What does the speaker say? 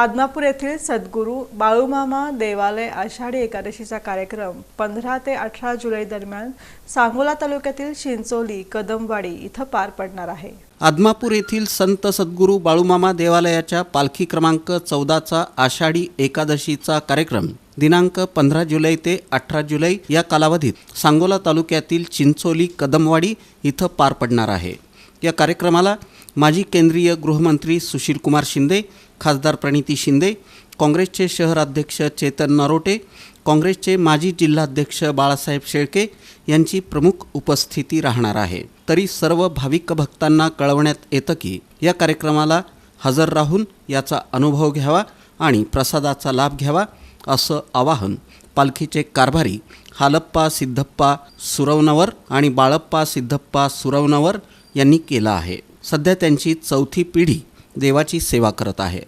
आदमापूर येथील सद्गुरू बाळूमामा देवालय आषाढी एकादशीचा कार्यक्रम पंधरा ते अठरा जुलै दरम्यान सांगोला तालुक्यातील चिंचोली कदमवाडी इथं पार पडणार आहे. आदमापूर येथील संत सद्गुरू बाळूमामा देवालयाच्या पालखी क्रमांक चौदाचा आषाढी एकादशीचा कार्यक्रम दिनांक पंधरा जुलै ते अठरा जुलै या कालावधीत सांगोला तालुक्यातील चिंचोली कदमवाडी इथं पार पडणार आहे. या कार्यक्रमाला माजी केंद्रीय गृहमंत्री सुशीलकुमार शिंदे खासदार प्रणिती शिंदे काँग्रेसचे शहराध्यक्ष चेतन नरोटे काँग्रेसचे माजी जिल्हाध्यक्ष बाळासाहेब शेळके यांची प्रमुख उपस्थिती राहणार आहे. तरी सर्व भाविक भक्तांना कळवण्यात येतं की या कार्यक्रमाला हजर राहून याचा अनुभव घ्यावा आणि प्रसादाचा लाभ घ्यावा असं आवाहन पालखीचे कारभारी हालप्पा सिद्धप्पा सुरवनवर आणि बाळप्पा सिद्धप्पा सुरवनवर यांनी केलं आहे. सध्या त्यांची चौथी पिढी देवाची सेवा करत आहे.